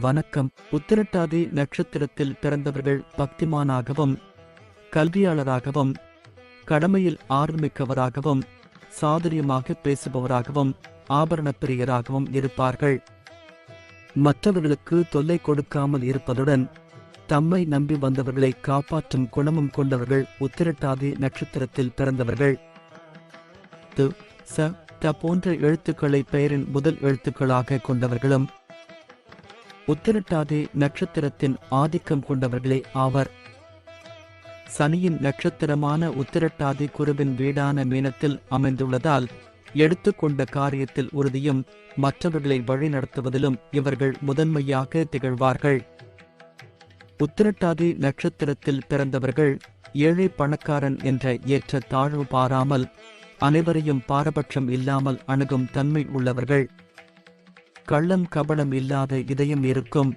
வணக்கம். உத்திரட்டாதி நட்சத்திரத்தில் பிறந்தவர்கள் பக்திமானாகவும் கல்வியாளராகவும் கடமையில் ஆர்வமிக்கவராகவும் சாதுரியமாக பேசுபவராகவும் ஆபரண பிரியராகவும் இருப்பார்கள். மற்றவர்களுக்கு தொல்லை கொடுக்காமல் இருப்பதுடன் தம்மை நம்பி வந்தவர்களை காப்பாற்றும் குணமும் கொண்டவர்கள் உத்திரட்டாதி நட்சத்திரத்தில் பிறந்தவர்கள். து ச த போன்ற எழுத்துக்களை பெயரின் முதல் எழுத்துக்களாக கொண்டவர்களும் உத்திரட்டாதி நட்சத்திரத்தின் ஆதிக்கம் கொண்டவர்களே ஆவர். சனியின் நட்சத்திரமான உத்திரட்டாதி குருவின் வீடான மீனத்தில் அமைந்துள்ளதால் எடுத்துக்கொண்ட காரியத்தில் உறுதியும் மற்றவர்களை வழிநடத்துவதிலும் இவர்கள் முதன்மையாக திகழ்வார்கள். உத்திரட்டாதி நட்சத்திரத்தில் பிறந்தவர்கள் ஏழை பணக்காரன் என்ற ஏற்ற தாழ்வு பாராமல் அனைவரையும் பாரபட்சம் இல்லாமல் அணுகும் தன்மை உள்ளவர்கள். கள்ளம் கபடம் இல்லாத இதயம் இருக்கும்.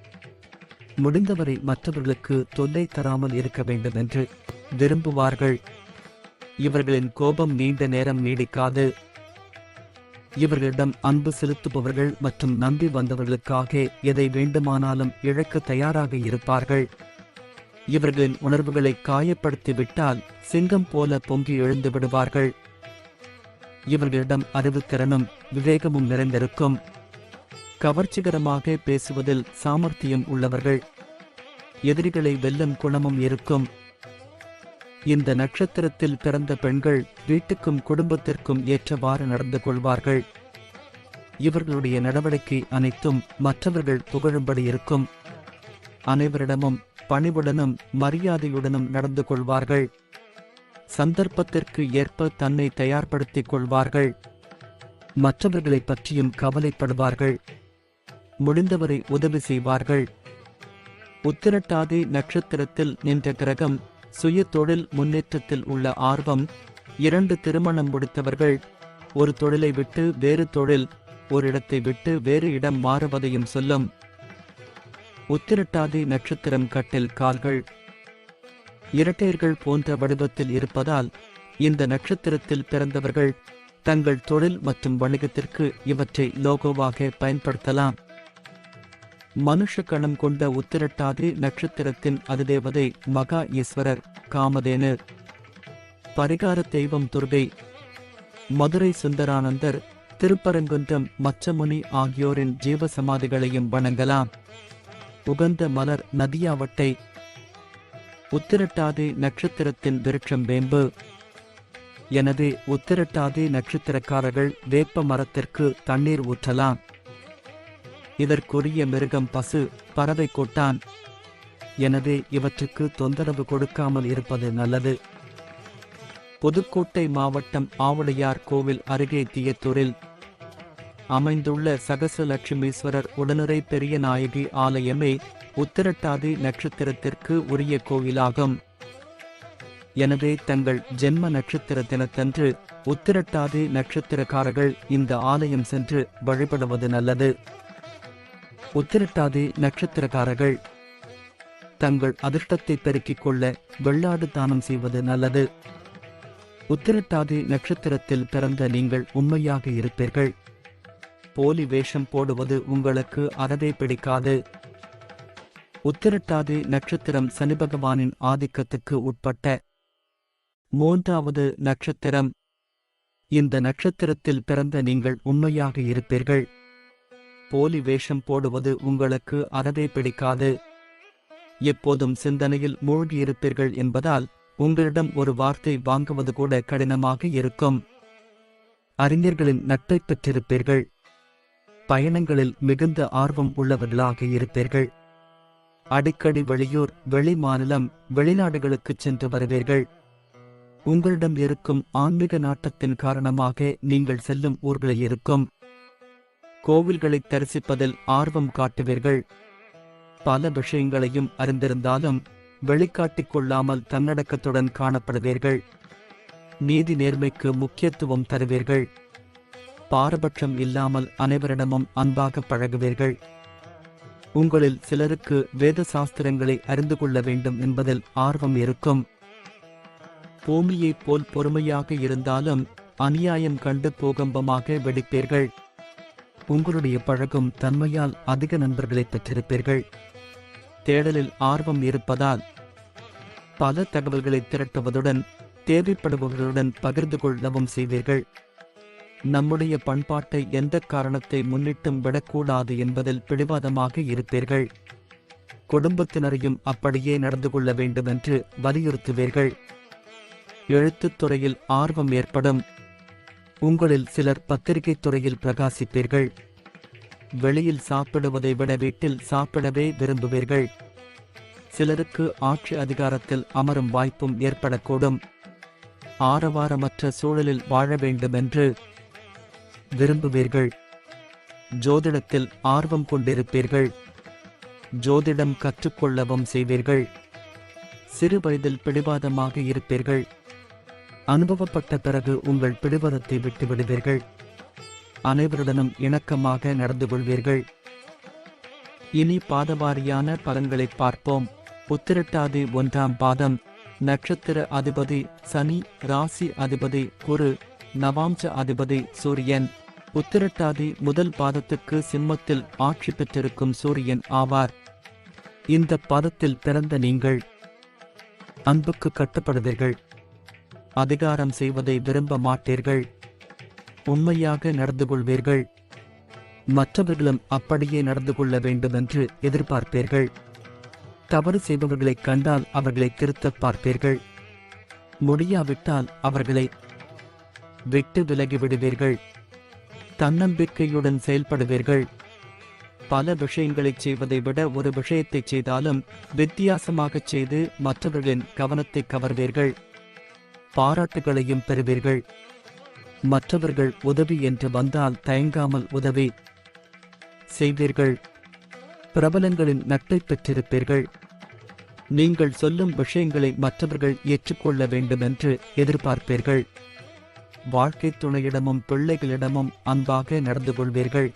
முடிந்தவரை மற்றவர்களுக்கு தொல்லை தராமல் இருக்க வேண்டும் என்று விரும்புவார்கள். இவர்களின் கோபம் நீண்ட நேரம் நீடிக்காது. இவர்களிடம் அன்பு செலுத்துபவர்கள் மற்றும் நம்பி வந்தவர்களுக்காக எதை வேண்டுமானாலும் இழக்க தயாராக இருப்பார்கள். இவர்களின் உணர்வுகளை காயப்படுத்திவிட்டால் சிங்கம் போல பொங்கி எழுந்து விடுவார்கள். இவர்களிடம் அறிவுத்திறனும் விவேகமும் நிறைந்திருக்கும். கவர்ச்சிகரமாக பேசுவதில் சாமர்த்தியம் உள்ளவர்கள். எதிரிகளை வெல்லும் குணமும் இருக்கும். இந்த நட்சத்திரத்தில் பிறந்த பெண்கள் வீட்டுக்கும் குடும்பத்திற்கும் ஏற்றவாறு நடந்து கொள்வார்கள். இவர்களுடைய நடவடிக்கை அனைத்தும் மற்றவர்கள் புகழும்படி இருக்கும். அனைவரிடமும் பணிவுடனும் மரியாதையுடனும் நடந்து கொள்வார்கள். சந்தர்ப்பத்திற்கு ஏற்ப தன்னை தயார்படுத்திக் கொள்வார்கள். மற்றவர்களைப் பற்றியும் கவலைப்படுவார்கள். முடிந்தவரை உதவி செய்வார்கள். உத்திரட்டாதி நட்சத்திரத்தில் நின்ற கிரகம் சுய தொழில் முன்னேற்றத்தில் உள்ள ஆர்வம் இரண்டு திருமணம் முடித்தவர்கள் ஒரு தொழிலை விட்டு வேறு தொழில் ஒரு இடத்தை விட்டு வேறு இடம் மாறுவதையும் சொல்லும். உத்திரட்டாதி நட்சத்திரம் கட்டில் கால்கள். இரட்டையர்கள் போன்ற வடிவத்தில் இருப்பதால் இந்த நட்சத்திரத்தில் பிறந்தவர்கள் தங்கள் தொழில் மற்றும் வணிகத்திற்கு இவற்றை லோகோவாக பயன்படுத்தலாம். மனுஷ கணம் கொண்ட உத்திரட்டாதி நட்சத்திரத்தின் அதிதேவதை மகா ஈஸ்வரர் காமதேனு பரிகார தெய்வம் துர்கை. மதுரை சுந்தரானந்தர் திருப்பரங்குன்றம் மச்சமுனி ஆகியோரின் ஜீவ சமாதிகளையும் வணங்கலாம். உகந்த மலர் நதியாவட்டை. உத்திரட்டாதி நட்சத்திரத்தின் விருட்சம் வேம்பு. எனவே உத்திரட்டாதி நட்சத்திரக்காரர்கள் வேப்ப மரத்திற்கு தண்ணீர் ஊற்றலாம். இதற்குரிய மிருகம் பசு பறவை கொட்டான். எனவே இவற்றுக்கு தொந்தரவு கொடுக்காமல் இருப்பது நல்லது. புதுக்கோட்டை மாவட்டம் ஆவுடையார் கோவில் அருகே தியத்தூரில் அமைந்துள்ள சகசலட்சுமீஸ்வரர் உடனுறை பெரிய நாயகி ஆலயமே உத்திரட்டாதி நட்சத்திரத்திற்கு உரிய கோவிலாகும். எனவே தங்கள் ஜென்ம நட்சத்திர தினத்தன்று உத்திரட்டாதி நட்சத்திரக்காரர்கள் இந்த ஆலயம் சென்று வழிபடுவது நல்லது. உத்திரட்டாதி நட்சத்திரக்காரர்கள். தங்கள் அதிர்ஷ்டத்தை பெருக்கிக் கொள்ள வெள்ளாடு தானம் செய்வது நல்லது. உத்திரட்டாதி நட்சத்திரத்தில் பிறந்த நீங்கள் உண்மையாக இருப்பீர்கள். போலி வேஷம் போடுவது உங்களுக்கு அறவே பிடிக்காது. உத்திரட்டாதி நட்சத்திரம் சனி பகவானின் ஆதிக்கத்துக்கு உட்பட்ட மூன்றாவது நட்சத்திரம். இந்த நட்சத்திரத்தில் பிறந்த நீங்கள் உண்மையாக இருப்பீர்கள். போலி வேஷம் போடுவது உங்களுக்கு அறவே பிடிக்காது. எப்போதும் சிந்தனையில் மூழ்கியிருப்பீர்கள் என்பதால் உங்களிடம் ஒரு வார்த்தை வாங்குவது கூட கடினமாக இருக்கும். அறிஞர்களின் நட்பை பெற்றிருப்பீர்கள். பயணங்களில் மிகுந்த ஆர்வம் உள்ளவர்களாக இருப்பீர்கள். அடிக்கடி வெளியூர் வெளி மாநிலம் வெளிநாடுகளுக்குச் சென்று வருவீர்கள். உங்களிடம் இருக்கும் ஆன்மீக நாட்டத்தின் காரணமாக நீங்கள் செல்லும் ஊர்களில் இருக்கும். கோவில்களை தரிசிப்பதில் ஆர்வம் காட்டுவீர்கள். பல விஷயங்களையும் அறிந்திருந்தாலும் வெளிக்காட்டிக் கொள்ளாமல் தன்னடக்கத்துடன் காணப்படுவீர்கள். நீதி நேர்மைக்கு முக்கியத்துவம் தருவீர்கள். பாரபட்சம் இல்லாமல் அனைவரிடமும் அன்பாக பழகுவீர்கள். உங்களில் சிலருக்கு வேத சாஸ்திரங்களை அறிந்து கொள்ள வேண்டும் என்பதில் ஆர்வம் இருக்கும். பூமியைப் போல் பொறுமையாக இருந்தாலும் அநியாயம் கண்டு பூகம்பமாக வெடிப்பீர்கள். உங்களுடைய பழகும் தன்மையால் அதிக நண்பர்களை பெற்றிருப்பீர்கள். தேடலில் ஆர்வம் இருப்பதால் பல தகவல்களை திரட்டுவதுடன் தேவைப்படுபவர்களுடன் பகிர்ந்து கொள்ளவும் செய்வீர்கள். நம்முடைய பண்பாட்டை எந்த காரணத்தை முன்னிட்டும் விடக்கூடாது என்பதில் பிடிவாதமாக இருப்பீர்கள். குடும்பத்தினரையும் அப்படியே நடந்து கொள்ள வேண்டும் என்று வலியுறுத்துவீர்கள் எழுத்துத்துறையில் ஆர்வம் ஏற்படும். உங்களில் சிலர் பத்திரிகைத் துறையில் பிரகாசிப்பீர்கள். வெளியில் சாப்பிடுவதை விட வீட்டில் சாப்பிடவே விரும்புவீர்கள். சிலருக்கு ஆட்சி அதிகாரத்தில் அமரும் வாய்ப்பும் ஏற்படக்கூடும். ஆரவாரமற்ற சூழலில் வாழ வேண்டுமென்று விரும்புவீர்கள். ஜோதிடத்தில் ஆர்வம் கொண்டிருப்பீர்கள். ஜோதிடம் கற்றுக்கொள்ளவும் செய்வீர்கள். சிறு வயதில் பிடிவாதமாக இருப்பீர்கள். அனுபவப்பட்ட பிறகு உங்கள் பிடிவாதத்தை விட்டு விடுவீர்கள். அனைவருடனும் இணக்கமாக நடந்து கொள்வீர்கள். இனி பாதவாரியான பலன்களை பார்ப்போம். உத்திரட்டாதி ஒன்றாம் பாதம். நட்சத்திர அதிபதி சனி ராசி அதிபதி குரு நவாம்ச அதிபதி சூரியன். உத்திரட்டாதி முதல் பாதத்துக்கு சிம்மத்தில் ஆட்சி பெற்றிருக்கும் சூரியன் ஆவார். இந்த பாதத்தில் பிறந்த நீங்கள் அன்புக்கு கட்டுப்படுவீர்கள். அதிகாரம் செய்வதை விரும்ப மாட்டீர்கள். உண்மையாக நடந்து கொள்வீர்கள். மற்றவர்களும் அப்படியே நடந்து கொள்ள வேண்டும் என்று எதிர்பார்ப்பீர்கள். தவறு செய்பவர்களை கண்டால் அவர்களை திருத்தப் பார்ப்பீர்கள். முடியாவிட்டால் அவர்களை விட்டு விலகி விடுவீர்கள். தன்னம்பிக்கையுடன் செயல்படுவீர்கள். பல விஷயங்களைச் செய்வதை விட ஒரு விஷயத்தைச் செய்தாலும் வித்தியாசமாகச் செய்து மற்றவர்களின் கவனத்தை கவர்வீர்கள். பாராட்டுகளையும் பெறுவீர்கள். மற்றவர்கள் உதவி என்று வந்தால் தயங்காமல் உதவி செய்வீர்கள். பிரபலங்களின் நட்பை பெற்றிருப்பீர்கள். நீங்கள் சொல்லும் விஷயங்களை மற்றவர்கள் ஏற்றுக்கொள்ள வேண்டும் என்று எதிர்பார்ப்பீர்கள். வாழ்க்கை துணையிடமும் பிள்ளைகளிடமும் அன்பாக நடந்து கொள்வீர்கள்.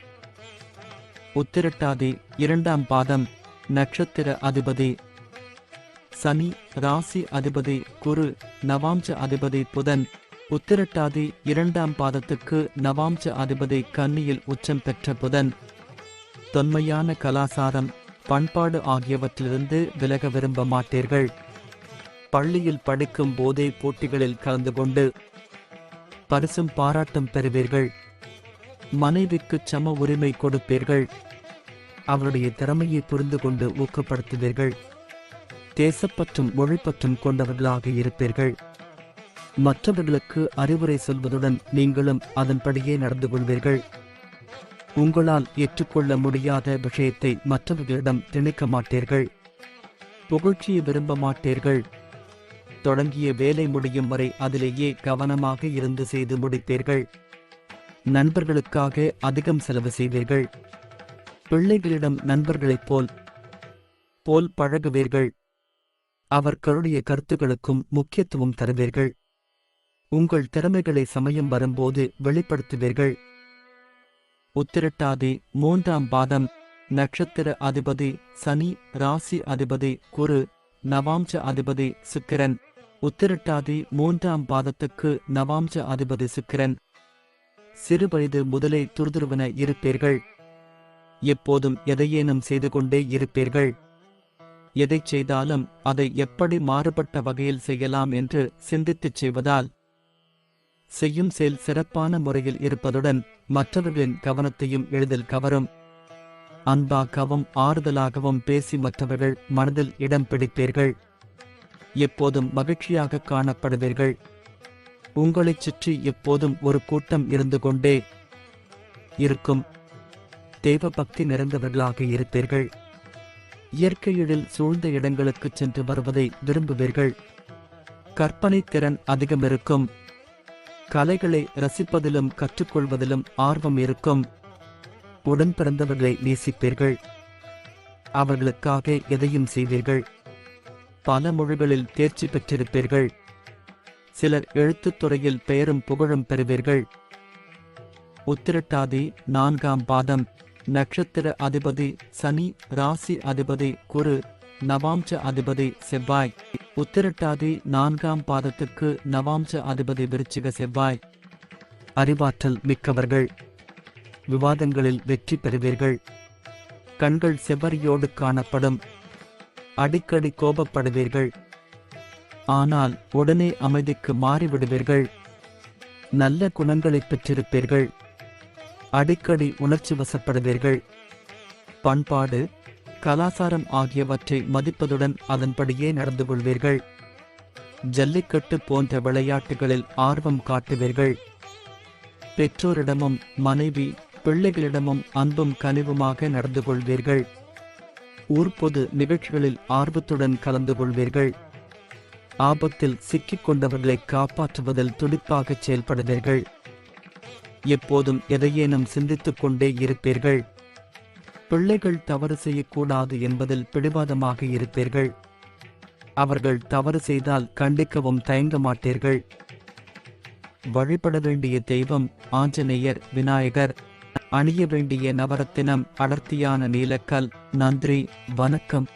உத்திரட்டாதி இரண்டாம் பாதம் நட்சத்திர அதிபதி. சனி ராசி அதிபதி குரு நவாம்ச அதிபதி புதன் உத்திரட்டாதி இரண்டாம் பாதத்துக்கு நவாம்ச அதிபதி கன்னியில் உச்சம் பெற்ற புதன். தொன்மையான கலாசாரம் பண்பாடு ஆகியவற்றிலிருந்து விலக விரும்ப மாட்டீர்கள். பள்ளியில் படிக்கும் போதே போட்டிகளில் கலந்து கொண்டு பரிசும் பாராட்டும் பெறுவீர்கள். மனைவிக்கு சம உரிமை கொடுப்பீர்கள். அவருடைய திறமையை புரிந்து கொண்டு ஊக்கப்படுத்துவீர்கள். தேசப்பற்றும் மொழிப்பற்றும் கொண்டவர்களாக இருப்பீர்கள். மற்றவர்களுக்கு அறிவுரை சொல்வதுடன் நீங்களும் அதன்படியே நடந்து கொள்வீர்கள். உங்களால் ஏற்றுக்கொள்ள முடியாத விஷயத்தை மற்றவர்களிடம் திணிக்க மாட்டீர்கள். புகழ்ச்சியை விரும்ப மாட்டீர்கள். தொடங்கிய வேலை முடியும் வரை அதிலேயே கவனமாக இருந்து செய்து முடிப்பீர்கள். நண்பர்களுக்காக அதிகம் செலவு செய்வீர்கள். பிள்ளைகளிடம் நண்பர்களைப் போல் போல் பழகுவீர்கள். அவர்களுடைய கருத்துக்களுக்கும் முக்கியத்துவம் தருவீர்கள். உங்கள் திறமைகளை சமயம் வரும்போது வெளிப்படுத்துவீர்கள். உத்திரட்டாதி மூன்றாம் பாதம் நட்சத்திர அதிபதி சனி ராசி அதிபதி குரு நவாம்ச அதிபதி சுக்கிரன். உத்திரட்டாதி மூன்றாம் பாதத்துக்கு நவாம்ச அதிபதி சுக்கிரன். சிறுவயது முதலே துருதுருவென இருப்பீர்கள். எப்போதும் எதையேனும் செய்து கொண்டே இருப்பீர்கள். எதைச் செய்தாலும் அதை எப்படி மாறுபட்ட வகையில் செய்யலாம் என்று சிந்தித்துச் செய்வதால் செய்யும் செயல் சிறப்பான முறையில் இருப்பதுடன் மற்றவர்களின் கவனத்தையும் எளிதில் கவரும். அன்பாகவும் ஆறுதலாகவும் பேசி மற்றவர்கள் மனதில் இடம் பிடிப்பீர்கள். எப்போதும் மகிழ்ச்சியாக காணப்படுவீர்கள். உங்களைச் சுற்றி எப்போதும் ஒரு கூட்டம் இருந்து கொண்டே இருக்கும். தேவபக்தி நிறைந்தவர்களாக இருப்பீர்கள். இயற்கையிடில் சூழ்ந்த இடங்களுக்கு சென்று வருவதை விரும்புவீர்கள். கற்பனை திறன் அதிகம் இருக்கும். கலைகளை ரசிப்பதிலும் கற்றுக்கொள்வதிலும் ஆர்வம் இருக்கும். உடன் பிறந்தவர்களை நேசிப்பீர்கள். அவர்களுக்காக எதையும் செய்வீர்கள். பல மொழிகளில் தேர்ச்சி பெற்றிருப்பீர்கள். சிலர் எழுத்துத் துறையில் பெயரும் புகழும் பெறுவீர்கள். உத்திரட்டாதி நான்காம் பாதம். நட்சத்திர அதிபதி சனி ராசி அதிபதி குரு நவாம்ச அதிபதி செவ்வாய். உத்திரட்டாதி நான்காம் பாதத்துக்கு நவாம்ச அதிபதி விருச்சிக செவ்வாய். அறிவாற்றல் மிக்கவர்கள். விவாதங்களில் வெற்றி பெறுவீர்கள். கண்கள் செவ்வரியோடு காணப்படும். அடிக்கடி கோபப்படுவீர்கள். ஆனால் உடனே அமைதிக்கு மாறிவிடுவீர்கள். நல்ல குணங்களைப் பெற்றிருப்பீர்கள். அடிக்கடி உணர்ச்சி வசப்படுவீர்கள். பண்பாடு கலாசாரம் ஆகியவற்றை மதிப்பதுடன் அதன்படியே நடந்து கொள்வீர்கள். ஜல்லிக்கட்டு போன்ற விளையாட்டுகளில் ஆர்வம் காட்டுவீர்கள். பெற்றோரிடமும் மனைவி பிள்ளைகளிடமும் அன்பும் கனிவுமாக நடந்து கொள்வீர்கள். ஊர்ப்பொது நிகழ்ச்சிகளில் ஆர்வத்துடன் கலந்து கொள்வீர்கள். ஆபத்தில் சிக்கிக் கொண்டவர்களை காப்பாற்றுவதில் துடிப்பாகச் செயல்படுவீர்கள். எப்போதும் எதையேனும் சிந்தித்துக் கொண்டே இருப்பீர்கள். பிள்ளைகள் தவறு செய்யக்கூடாது என்பதில் பிடிவாதமாக இருப்பீர்கள். அவர்கள் தவறு செய்தால் கண்டிக்கவும் தயங்க மாட்டீர்கள். வழிபட வேண்டிய தெய்வம் ஆஞ்சநேயர் விநாயகர். அணிய வேண்டிய நவரத்தினம் அடர்த்தியான நீலக்கல் நன்றி வணக்கம்.